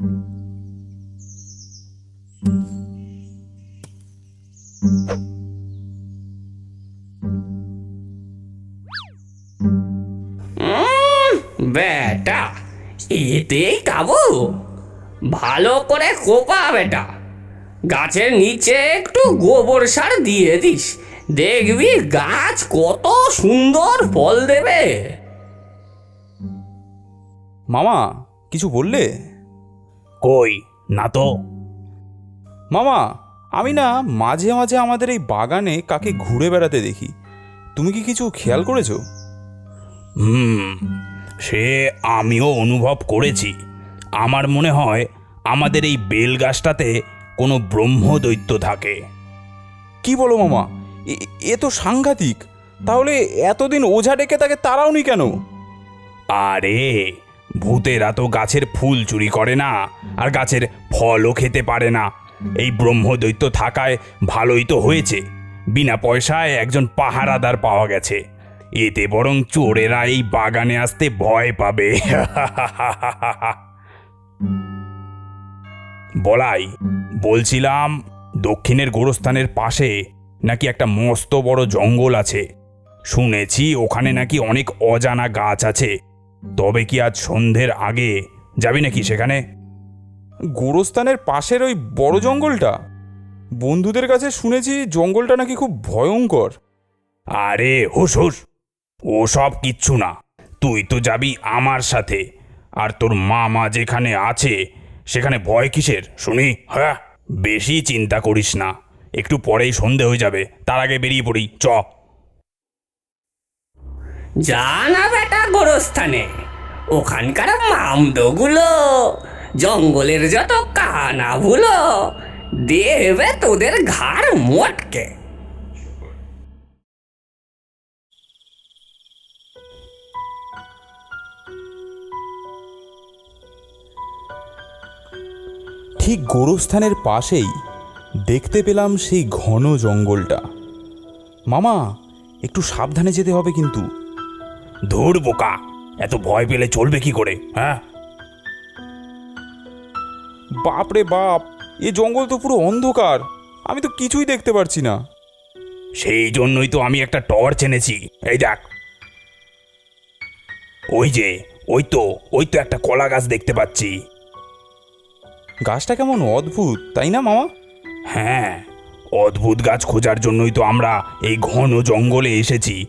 বেটা, এতেই কাবু ভালো করে কোপা বেটা। গাছের নিচে একটু গোবর সার দিয়ে দিস। দেখবি গাছ কত সুন্দর ফল দেবে। মামা, কিছু বললে? কই? না তো। মামা আমি না মাঝে মাঝে আমাদের এই বাগানে কাকে ঘুরে বেড়াতে দেখি। তুমি কি কিছু খেয়াল করেছ? হুম সে আমিও অনুভব করেছি। আমার মনে হয় আমাদের এই বেল গাছটাতে কোনো ব্রহ্মদৈত্য থাকে। কি বলো মামা? এ- এ তো সাংঘাতিক। তাহলে এতদিন ওঝা ডেকে তাকে তাড়াওনি কেন? আরে ভূতেরা তো গাছের ফুল চুরি করে না, আর গাছের ফলও খেতে পারে না। এই ব্রহ্মদৈত্য থাকায় ভালোই তো হয়েছে। বিনা পয়সায় একজন পাহারাদার পাওয়া গেছে। এতে বরং চোরেরা এই বাগানে আসতে ভয় পাবে। বলাই, বলছিলাম, দক্ষিণের গোরস্থানের পাশে নাকি একটা মস্ত বড় জঙ্গল আছে। শুনেছি ওখানে নাকি অনেক অজানা গাছ আছে। তবে কি আজ সন্ধ্যের আগে যাবি নাকি সেখানে? গোরস্থানের পাশের ওই বড় জঙ্গলটা? বন্ধুদের কাছে শুনেছি জঙ্গলটা নাকি খুব ভয়ঙ্কর। আরে হুস হুস ও সব কিচ্ছু না। তুই তো যাবি আমার সাথে। আর তোর মামা যেখানে আছে সেখানে ভয় কিসের? শুনি। হ্যাঁ বেশি চিন্তা করিস না। একটু পরেই সন্ধে হয়ে যাবে। তার আগে বেরিয়ে পড়ি। চ। যা বেটা গোরস্থানে। ওখানকার মামদগুলো, জঙ্গলের যত কানাগুলো দেবে তোদের ঘাড় মোটকে। ঠিক গোরস্থানের পাশেই দেখতে পেলাম সেই ঘন জঙ্গলটা। মামা, একটু সাবধানে যেতে হবে কিন্তু। ধুর বোকা। এত ভয় পেলে চলবে কি করে হ্যাঁ? বাপ রে বাপ এ জঙ্গল তো পুরো অন্ধকার আমি তো কিছুই দেখতে পারছি না। সেই জন্যই তো আমি একটা টর্চ এনেছি। এই দেখ। ওই যে ওই তো ওই তো একটা কলা গাছ দেখতে পাচ্ছি। গাছটা কেমন অদ্ভুত তাই না মামা? হ্যাঁ অদ্ভুত গাছ খোঁজার জন্যই তো আমরা এই ঘন জঙ্গলে এসেছি।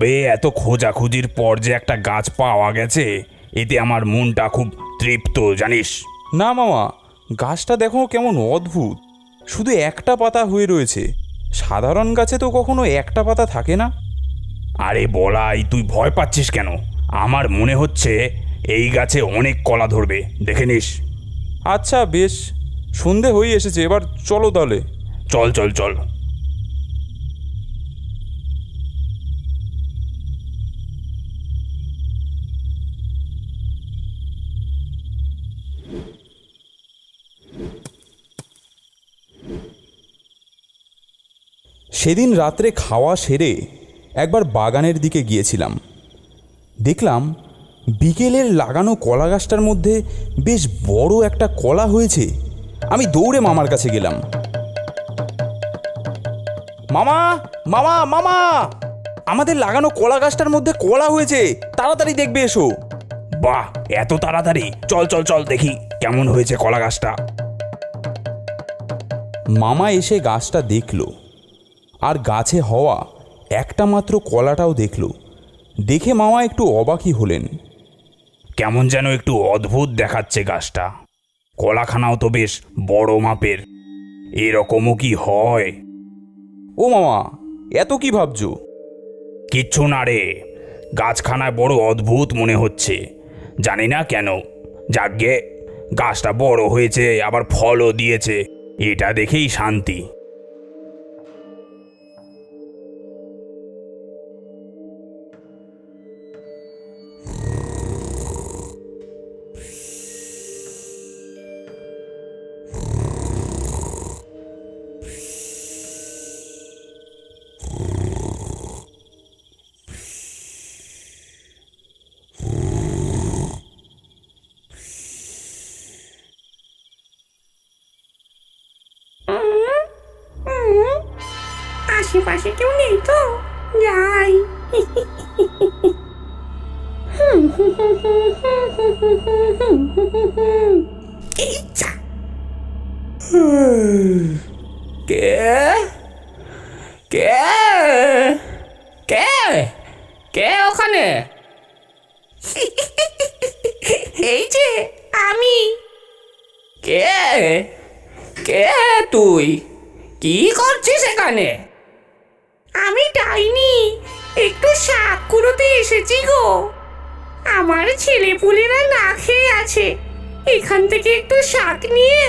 তবে এত খোঁজাখুঁজির পর যে একটা গাছ পাওয়া গেছে এতে আমার মনটা খুব তৃপ্ত জানিস? না মামা গাছটা দেখো কেমন অদ্ভুত। শুধু একটা পাতা হয়ে রয়েছে। সাধারণ গাছে তো কখনো একটা পাতা থাকে না। আরে বলাই তুই ভয় পাচ্ছিস কেন? আমার মনে হচ্ছে এই গাছে অনেক কলা ধরবে দেখে নিস। আচ্ছা বেশ। সন্ধে হয়ে এসেছে এবার চলো তাহলে। চল চল চল। সেদিন রাত্রে খাওয়া সেরে একবার বাগানের দিকে গিয়েছিলাম। দেখলাম বিকেলের লাগানো কলা গাছটার মধ্যে বেশ বড় একটা কলা হয়েছে। আমি দৌড়ে মামার কাছে গেলাম। মামা মামা মামা! আমাদের লাগানো কলা গাছটার মধ্যে কলা হয়েছে। তাড়াতাড়ি দেখবে এসো। বাহ, এত তাড়াতাড়ি। চল চল চল দেখি কেমন হয়েছে কলা গাছটা। মামা এসে গাছটা দেখল। আর গাছে হওয়া একটা মাত্র কলাটাও দেখল। দেখে মামা একটু অবাকই হলেন। কেমন যেন একটু অদ্ভুত দেখাচ্ছে গাছটা। কলাখানাও তো বেশ বড় মাপের। এরকমও কি হয়? ও মামা এত কি ভাবছ? কিচ্ছু না রে। গাছখানায় বড় অদ্ভুত মনে হচ্ছে। জানি না কেন। যাগ্গে গাছটা বড় হয়েছে আবার ফলও দিয়েছে। এটা দেখেই শান্তি। আশেপাশে কেউ নেই তো? যাই। কে? কে? কে? কে ওখানে? এই যে আমি। কে? কে তুই? কি করছিস এখানে? আমি ডাইনি একটু শাক কুড়োতে এসেছি গো। আমার ছেলেপুলেরা না খেয়ে আছে এখান থেকে একটু শাক নিয়ে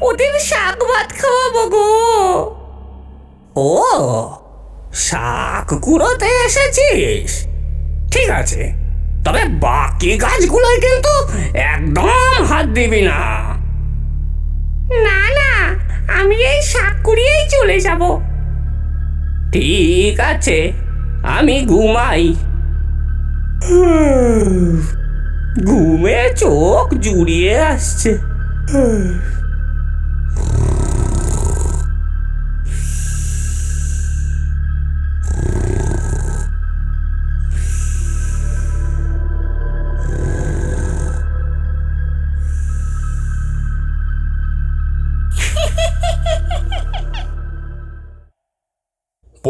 ওদের শাক ভাত খাওয়াবো গো। ও শাক কুড়োতে এসেছিস? ঠিক আছে তবে বাকি গাছগুলোয় কিন্তু একদম হাত দিবি না। না না আমি এই শাক কুড়িয়েই চলে যাব। ঠিক আছে আমি ঘুমাই। ঘুমে চোখ জুড়িয়ে আসছে।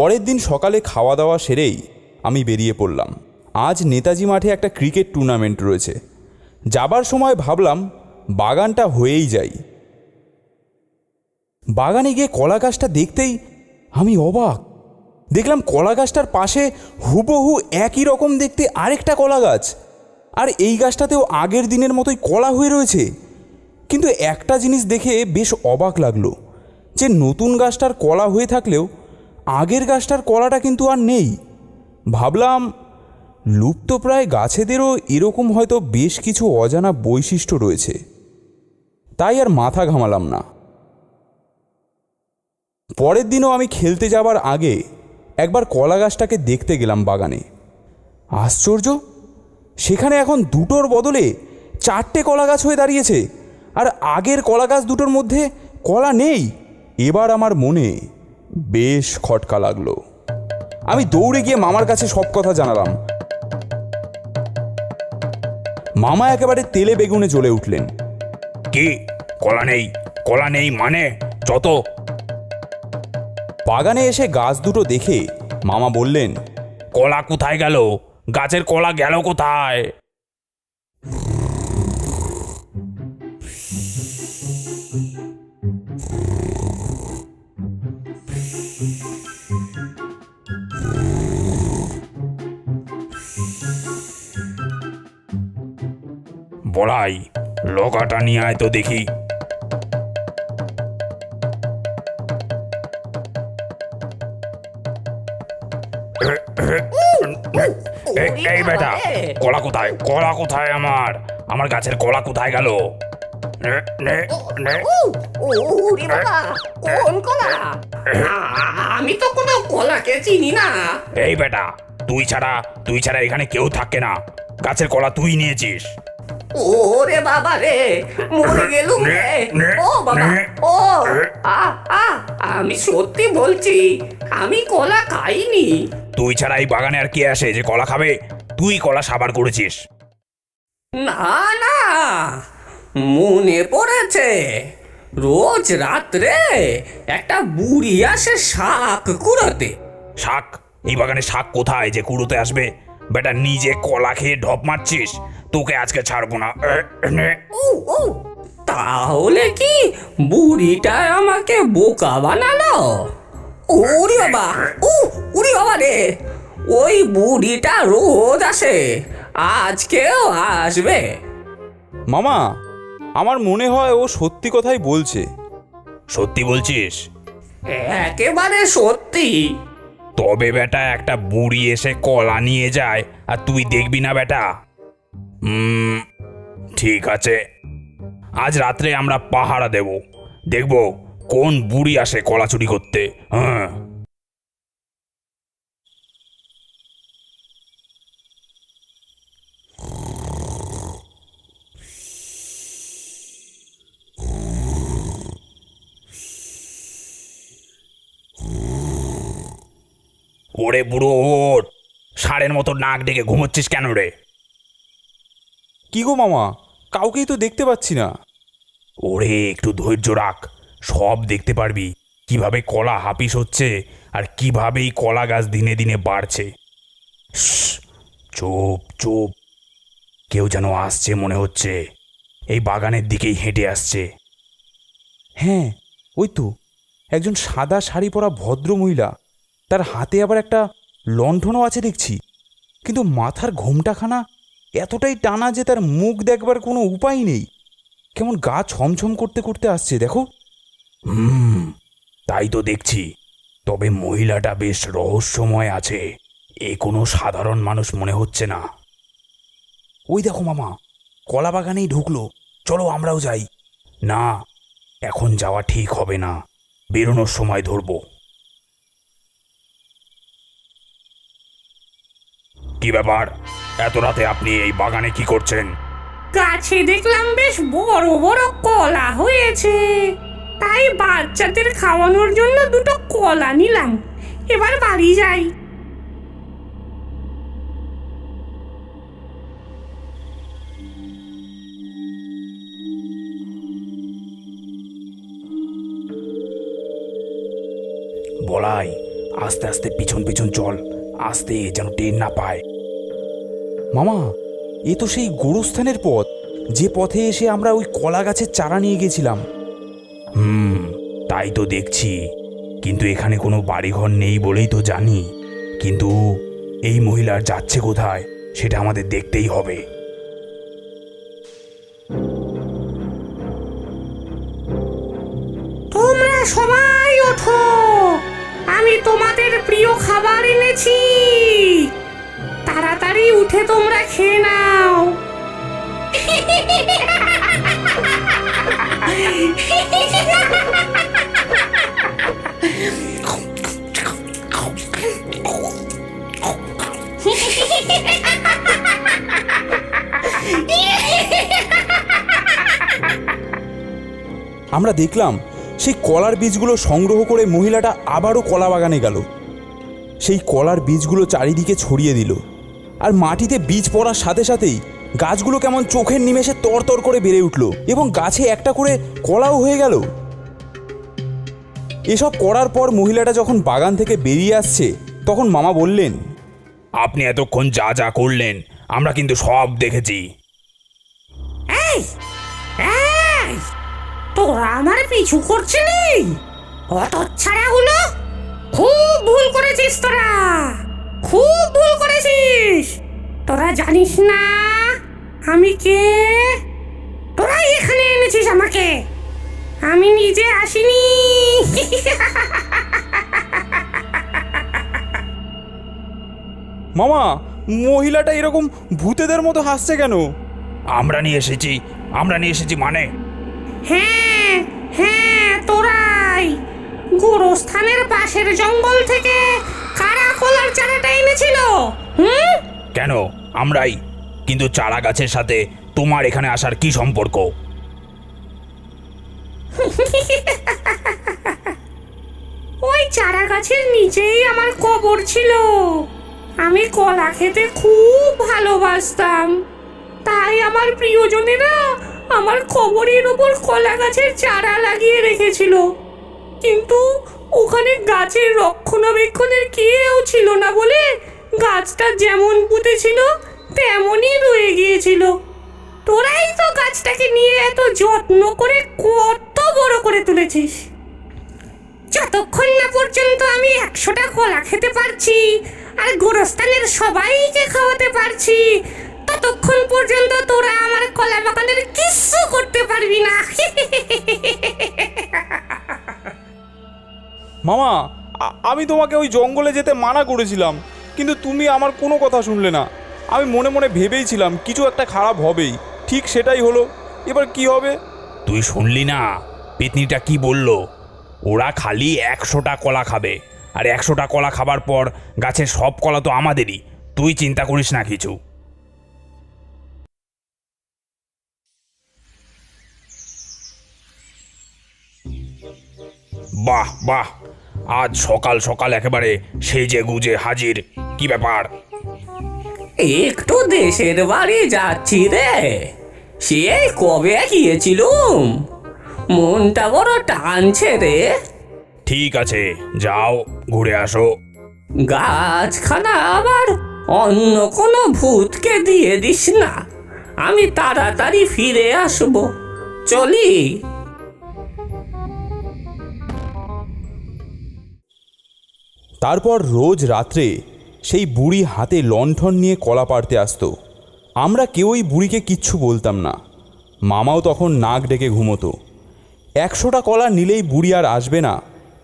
পরের দিন সকালে খাওয়া দাওয়া সেরেই আমি বেরিয়ে পড়লাম। আজ নেতাজি মাঠে একটা ক্রিকেট টুর্নামেন্ট রয়েছে। যাবার সময় ভাবলাম, বাগানটা হয়েই যাই। বাগানে গিয়ে কলা গাছটা দেখতেই আমি অবাক। দেখলাম কলা গাছটার পাশে হুবহু একই রকম দেখতে আরেকটা কলা গাছ। আর এই গাছটাতেও আগের দিনের মতোই কলা হয়ে রয়েছে। কিন্তু একটা জিনিস দেখে বেশ অবাক লাগল, যে নতুন গাছটার কলা হয়ে থাকলেও আগের গাছটার কলাটা কিন্তু আর নেই। ভাবলাম, লুপ্তপ্রায় গাছেদেরও এরকম হয়তো বেশ কিছু অজানা বৈশিষ্ট্য রয়েছে। তাই আর মাথা ঘামালাম না। পরের দিনও আমি খেলতে যাবার আগে একবার কলা গাছটাকে দেখতে গেলাম বাগানে। আশ্চর্য! সেখানে এখন দুটোর বদলে চারটে কলা গাছ হয়ে দাঁড়িয়েছে, আর আগের কলা গাছ দুটোর মধ্যে কলা নেই। এবার আমার মনে বেশ খটকা লাগল। আমি দৌড়ে গিয়ে মামার কাছে সব কথা জানালাম। মামা একেবারে তেলে বেগুনে জ্বলে উঠলেন। কি? কলা নেই? কলা নেই মানে? যত। বাগানে এসে গাছ দুটো দেখে মামা বললেন কলা কোথায় গেল? গাছের কলা গেল কোথায়? বলাই লোকাটা নিয়ে আয় তো দেখি। এই বেটা কলা কোথায়? কলা কোথায় আমার? আমার গাছের কলা কোথায় গেল? আমি তো কোনো কলাকে চিনি না। এই বেটা তুই ছাড়া তুই ছাড়া এখানে কেউ থাকে না। গাছের কলা তুই নিয়েছিস। ওরে বাবা রে মরে গেলুম রে। ও বাবা ও আ আ আমি সত্যি বলছি আমি কলা খাইনি। তুই ছাড়া এই বাগানে আর কে আসে যে কলা খাবে? তুই কলা সাবার করেছিস। না না মনে পড়েছে রোজ রাত্রে একটা বুড়ি আসে শাক কুড়াতে। শাক? এই বাগানে শাক কোথায় যে কুড়োতে আসবে? বেটা নিজে কলা খেয়ে ঢপ মারছিস। তোকে আজকে ছাড়বো না। তাহলে কি বুড়িটা আমাকে বোকা বানালো? উড়ি বাবা ও উড়ি বাবা রে। ওই বুড়িটা রোজ আসে আজকেও আসবে। মামা আমার মনে হয় ও সত্যি কথাই বলছে। সত্যি বলছিস? একেবারে সত্যি। তবে বেটা একটা বুড়ি এসে কলা নিয়ে যায় আর তুই দেখবি না বেটা। ঠিক আছে। আজ রাত্রে আমরা পাহারা দেব। দেখব কোন বুড়ি আসে কলা চুরি করতে। হ্যাঁ। ওরে বুড়ো ওঠ ষাঁড়ের মতো নাক ডেকে ঘুমোচ্ছিস কেন রে? কি গো মামা? কাউকেই তো দেখতে পাচ্ছি না। ওরে একটু ধৈর্য রাখ। সব দেখতে পারবি। কীভাবে কলা হাপিস হচ্ছে আর কীভাবে এই কলা গাছ দিনে দিনে বাড়ছে। চুপ চুপ। কেউ যেন আসছে মনে হচ্ছে। এই বাগানের দিকেই হেঁটে আসছে। হ্যাঁ ওই তো। একজন সাদা শাড়ি পরা ভদ্র মহিলা। তার হাতে আবার একটা লণ্ঠনও আছে দেখছি। কিন্তু মাথার ঘোমটাখানা এতটাই টানা যে তার মুখ দেখবার কোনো উপায় নেই। কেমন গা ছমছম করতে করতে আসছে দেখো। হুম তাই তো দেখছি। তবে মহিলাটা বেশ রহস্যময় আছে। এ কোনো সাধারণ মানুষ মনে হচ্ছে না। ওই দেখো মামা কলা বাগানেই ঢুকলো। চলো আমরাও যাই। না এখন যাওয়া ঠিক হবে না। বেরোনোর সময় ধরবো। কি ব্যাপার? এত রাতে আপনি এই বাগানে কি করছেন? গাছে দেখলাম বেশ বড় বড় কলা হয়েছে। তাই বাচ্চাদের খাওয়ানোর জন্য দুটো কলা নিলাম। এবার বাড়ি যাই। বলাই আস্তে আস্তে পিছন পিছন চল। আস্তে যেন টের না পায়। মামা এ তো সেই গোরস্থানের পথ। যে পথে এসে আমরা ওই কলা গাছের চারা নিয়ে গেছিলাম। হুম তাই তো দেখছি। কিন্তু এখানে কোনো বাড়িঘর নেই বলেই তো জানি। কিন্তু এই মহিলার যাচ্ছে কোথায় সেটা আমাদের দেখতেই হবে। তোমরা সবাই ওঠো। আমি তোমাদের প্রিয় খাবার এনেছি। উঠে তোমরা খেয়ে নাও। আমরা দেখলাম সেই কলার বীজগুলো সংগ্রহ করে মহিলাটা আবারও কলা বাগানে গেল। সেই কলার বীজগুলো চারিদিকে ছড়িয়ে দিল। আর মাটিতে বীজ পড়ার সাথে সাথেই গাছগুলো কেমন চোখের নিমেষে তরতর করে বেড়ে উঠল এবং গাছে একটা করে কলাও হয়ে গেল। এসব করার পর মহিলাটা যখন বাগান থেকে বেরিয়ে আসছে, তখন মামা বললেন, আপনি এতক্ষণ যা যা করলেন, আমরা কিন্তু সব দেখেছি। তোরা আমার পিছু করছিলি? অত ছাড়াগুলো খুব ভুল করেছিস তোরা। খুব ভুল করেছিস। তোরা জানিস না আমি কে? তোরা এখানে এনেছিস আমাকে। আমি নিজে আসিনি। মামা মহিলাটা এরকম ভূতেদের মতো হাসছে কেন? আমরা নিয়ে এসেছি আমরা নিয়ে এসেছি মানে। হ্যাঁ হ্যাঁ তোরাই। গোরস্থানের পাশের জঙ্গল থেকে চারাটা এনেছিল। হুম? কেন? আমরাই। কিন্তু চারা গাছের সাথে তোমার এখানে আসার কি সম্পর্ক? ওই চারা গাছের নিচেই আমার কবর ছিল। আমি কলা খেতে খুব ভালোবাসতাম। তাই আমার প্রিয়জনেরা আমার কবরের ওপর কলা গাছের চারা লাগিয়ে রেখেছিল। কিন্তু ওখানে গাছের রক্ষণাবেক্ষণের কেউ ছিল না বলে গাছটা যেমন পুঁতেছিল, তেমনই রয়ে গিয়েছিল। তোরাই তো গাছটাকে নিয়ে এত যত্ন করে কত বড় করে তুলেছিস। যতক্ষণ না পর্যন্ত আমি একশোটা কলা খেতে পারছি আর গোরস্থানের সবাইকে খাওয়াতে পারছি, ততক্ষণ পর্যন্ত তোরা আমার কলা বাগানের কিচ্ছু করতে পারবি না। মামা আমি তোমাকে ওই জঙ্গলে যেতে মানা করেছিলাম, কিন্তু তুমি আমার কোনো কথা শুনলে না। আমি মনে মনে ভেবেইছিলাম কিছু একটা খারাপ হবেই। ঠিক সেটাই হলো। এবার কি হবে? তুই শুনলি না? পেতনিটা কি বলল? ওরা খালি একশোটা কলা খাবে, আর একশোটা কলা খাবার পর গাছের সব কলা তো আমাদেরই। তুই চিন্তা করিস না কিছু। বাহ বাহ। আজ সকাল সকাল একেবারে সেজে গুজে হাজির। কি ব্যাপার? একটু দেশের বাড়ি যাচ্ছি রে। সে কবে গিয়েছিলুম? মনটা বড় টানছে রে। ঠিক আছে যাও ঘুরে আসো। গাছখানা আবার অন্য কোনো ভূতকে দিয়ে দিস না। আমি তাড়াতাড়ি ফিরে আসব। চলি। তারপর রোজ রাত্রে সেই বুড়ি হাতে লণ্ঠন নিয়ে কলা পাড়তে আসতো। আমরা কেউই বুড়িকে কিচ্ছু বলতাম না। মামাও তখন নাক ডেকে ঘুমোতো। একশোটা কলা নিলেই বুড়ি আর আসবে না,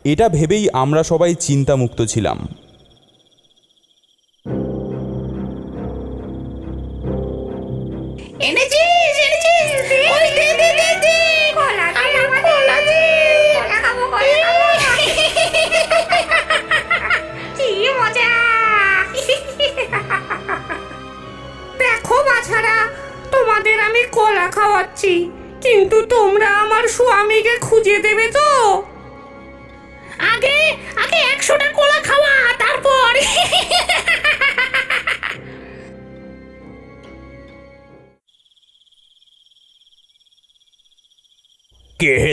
এটা ভেবেই আমরা সবাই চিন্তামুক্ত ছিলাম। এনেছিস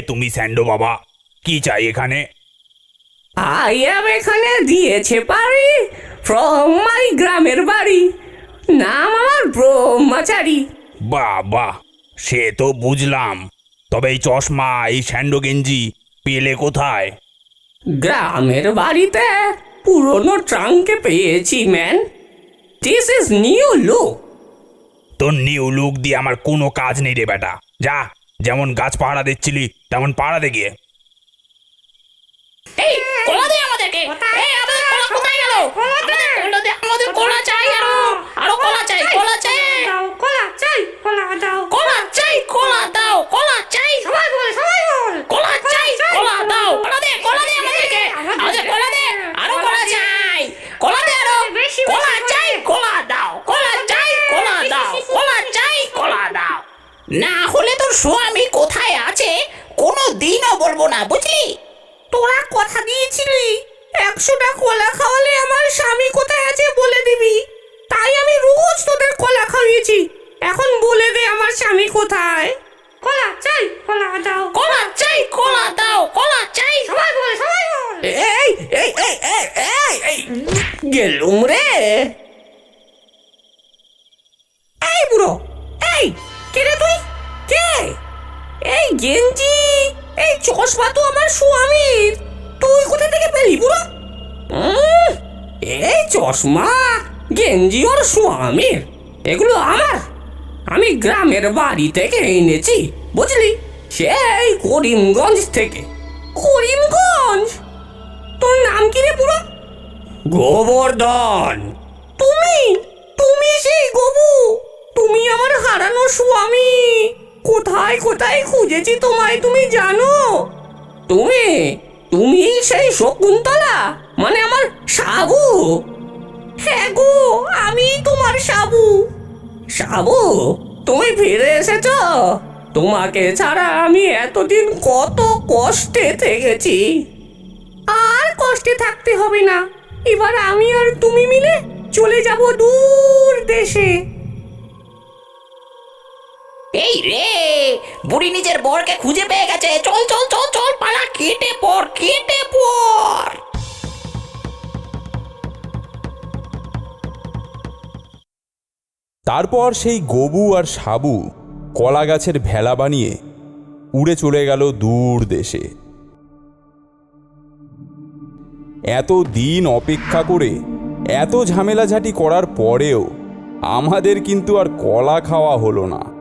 তুমি স্যান্ডো বাবা। কি চাই এখানে? আই এম এখানে দিয়েছে বাড়ি ফ্রম মাই গ্রামের বাড়ি। নাম আমার ব্রহ্মচারী। বাহ সে তো বুঝলাম। তবে এই চশমা এই স্যান্ডো গেঞ্জি পেলে কোথায়? গ্রামের বাড়িতে পুরনো ট্রাঙ্কে পেয়েছি man. This is new look তোর নিউ লুক দিয়ে আমার কোনো কাজ নেই রে বেটা। যা। যেমন গাছ পাহারা দিচ্ছিলি তেমন কলা দে কলা চাই কলা দাও কলা চাই। সবাই বল সবাই বল। কলা চাই কলা দাও। কলা দে কলা দে আমাদেরকে আমাদের কলা দে আরও কলা চাই কলা দে আরও কলা চাই কলা দাও কলা চাই কলা দাও কলা চাই কলা দাও না হলে তোর স্বামী কোথায় আছে কোনো দিনও না বুঝলি? তোরা কথা দিয়েছিলি একশোটা কলা খাওয়ালে আমার স্বামী কোথায় আছে বলে দিবি? তাই আমি রোজ তোদের কলা খাইয়েছি এখন বলে দে আমার স্বামী কোথায়। কলা চাই কলা দাও। কলা চাই কলা দাও কলা চাই। সবাই বল সবাই বল। এই এই এই এই এই এই গেলুম রে। এই বুড়ো এই কে রে তুই? কে? এই গেঞ্জি। এই চশমা তো আমার স্বামীর। তুই কোথা থেকে পেলি বুড়ো? এই চশমা গেঞ্জি ওর স্বামীর। এগুলো আমার। আমি গ্রামের বাড়ি থেকে এনেছি বুঝলি? সেই করিমগঞ্জ থেকে। করিমগঞ্জ? তোর নাম কি রে বুড়ো? গোবর্ধন। তুমি? তুমি সেই গবু? তুমি আমার হারানো স্বামী। কোথায় কোথায় খুঁজেছি তোমায়, তুমি জানো? তুমি তুমি সেই শকুন্তলা মানে আমার সাবু। হ্যাঁ গো, আমি তোমার সাবু। সাবু, তুমি ফিরে এসেছ? তোমাকে ছাড়া আমি এতদিন কত কষ্টে থেকেছি। আর কষ্টে থাকতে হবে না। এবার আমি আর তুমি মিলে চলে যাব দূর দেশে। এই রে, বুড়ি নিজের বরকে খুঁজে পেয়ে গেছে। চল চল চল চল, পালা, কেটে পড় কেটে পড়। তারপর সেই গবু আর সাবু কলা গাছের ভেলা বানিয়ে উড়ে চলে গেল দূর দেশে। এত দিন অপেক্ষা করে এত ঝামেলাঝাটি করার পরেও আমাদের কিন্তু আর কলা খাওয়া হলো না।